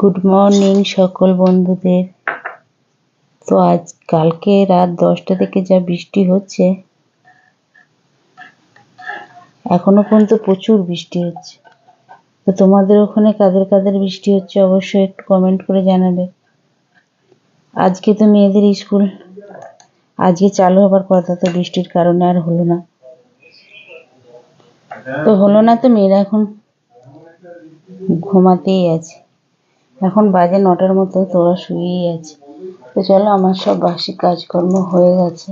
Good morning সকল বন্ধুদের। তো আজ কালকে রাত দশটা থেকে যা বৃষ্টি হচ্ছে, এখনও পর্যন্ত প্রচুর বৃষ্টি হচ্ছে। তো তোমাদের ওখানে কাদের কাদের বৃষ্টি হচ্ছে অবশ্যই একটু কমেন্ট করে জানাবে। আজকে তো মেয়েদের স্কুল, আজকে চালু হবার কথা তো বৃষ্টির কারণে আর হলো না। তো হলো না তো মেয়েরা এখন ঘুমাতেই আছে। এখন বাজে নটার মতো, তোরা শুয়েই আছে। তো চলো, আমার সব বাসি কাজকর্ম হয়ে গেছে।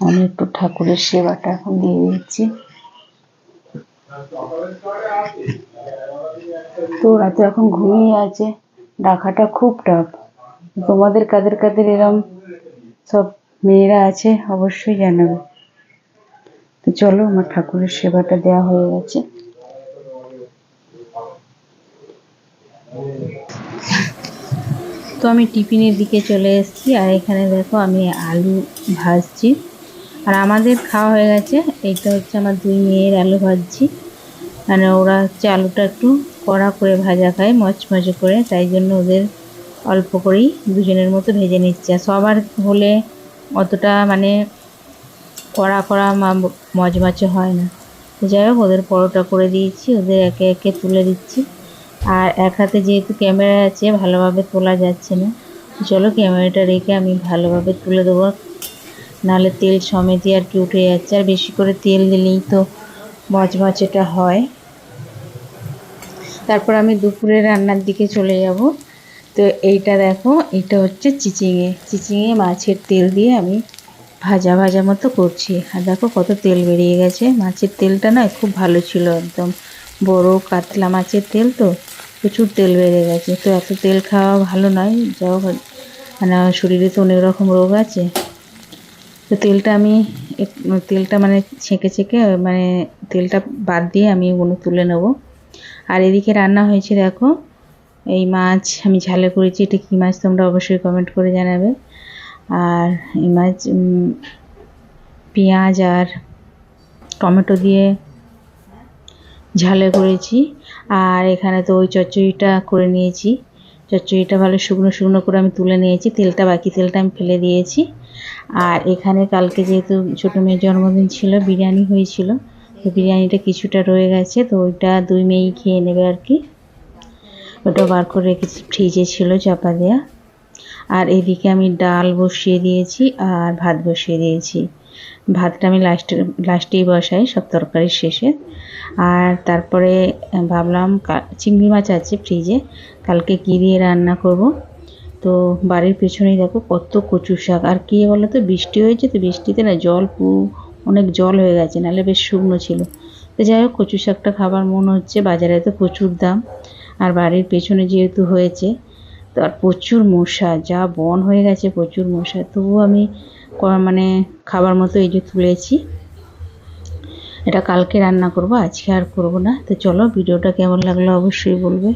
আমি একটু ঠাকুরের সেবাটা এখন দিয়ে দিচ্ছি। তোরা তো এখন ঘুমিয়ে আছে। ডাকাটা খুব টাফ তোমাদের কাদের কাদের এরম সব মেয়েরা আছে, অবশ্যই জানাবে। তো চলো, আমার ঠাকুরের সেবাটা দেওয়া হয়ে গেছে। তো আমি টিফিনের দিকে চলে এসেছি, আর এখানে দেখো আমি আলু ভাজছি। আর আমাদের খাওয়া হয়ে গেছে এইটা হচ্ছে আমার দুই মেয়ের আলু ভাজছি। মানে ওরা হচ্ছে আলুটা একটু কড়া করে ভাজা খায়, মচমচে করে, তাই জন্য ওদের অল্প করেই দুজনের মতো ভেজে নিচ্ছে। আর সবার হলে অতটা মানে কড়া কড়া মচমচে হয় না। যাই হোক, ওদের পরোটা করে দিয়েছি, ওদের একে একে তুলে দিচ্ছি। আর এক হাতে যেহেতু ক্যামেরা আছে, ভালোভাবে তোলা যাচ্ছে না। চলো ক্যামেরাটা রেখে আমি ভালোভাবে তুলে দেবো। নাহলে তেল সমেতই আর কি উঠে যাচ্ছে। আর বেশি করে তেল দিলেই তো মচমচেটা হয়। তারপর আমি দুপুরে রান্নার দিকে চলে যাব। তো এইটা দেখো, এটা হচ্ছে চিচিঙে। চিচিঙে মাছের তেল দিয়ে আমি ভাজা ভাজা মতো করছি। আর দেখো কত তেল বেরিয়ে গেছে। মাছের তেলটা না খুব ভালো ছিল একদম। বড় কাতলা মাছের তেল তো। প্রচুর তেল বেড়ে গেছে। তো এত তেল খাওয়া ভালো নয় যাও মানে আমার শরীরে তো অনেক রকম রোগ আছে। তো তেলটা আমি তেলটা মানে ছেঁকে ছেঁকে মানে তেলটা বাদ দিয়ে আমি ওগুলো তুলে নেব। আর এদিকে রান্না হয়েছে, দেখো, এই মাছ আমি ঝালে করেছি, এটা কী মাছ তোমরা অবশ্যই কমেন্ট করে জানাবে। আর এই মাছ পেঁয়াজ আর টমেটো দিয়ে ঝালে করেছি। আর এখানে তো ওই চচ্চড়িটা করে নিয়েছি। চচ্চড়িটা ভালো শুকনো শুকনো করে আমি তুলে নিয়েছি। তেলটা, বাকি তেলটা আমি ফেলে দিয়েছি। আর এখানে কালকে যেহেতু ছোটো মেয়ের জন্মদিন ছিল, বিরিয়ানি হয়েছিল, তো বিরিয়ানিটা কিছুটা রয়ে গেছে, তো ওইটা দুই মেয়েই খেয়ে নেবে আর কি। ওটা বার করে রেখেছি, ফ্রিজে ছিল চাপা দেওয়া আর এদিকে আমি ডাল বসিয়ে দিয়েছি আর ভাত বসিয়ে দিয়েছি। ভাতটা আমি লাস্টে লাস্টেই বসাই, সব তরকারির শেষে। আর তারপরে ভাবলাম চিংড়ি মাছ আছে ফ্রিজে কালকে কী দিয়ে রান্না করব? তো বাড়ির পেছনেই দেখো কত কচু শাক। আর কী বলো তো বৃষ্টি হয়েছে তো বৃষ্টিতে না জল পু, অনেক জল হয়ে গেছে, নাহলে বেশ শুকনো ছিল। তো যাই হোক কচু শাকটা খাবার মনে হচ্ছে, বাজারে তো প্রচুর দাম। আর বাড়ির পেছনে যেহেতু হয়েছে আর প্রচুর মশা, যা বন হয়ে গেছে প্রচুর মশা। তবুও আমি মানে খাবার মতো এই যে তুলেছি। এটা কালকে রান্না করব, আজকে আর করব না। তো চলো, ভিডিওটা কেমন লাগল অবশ্যই বলবে।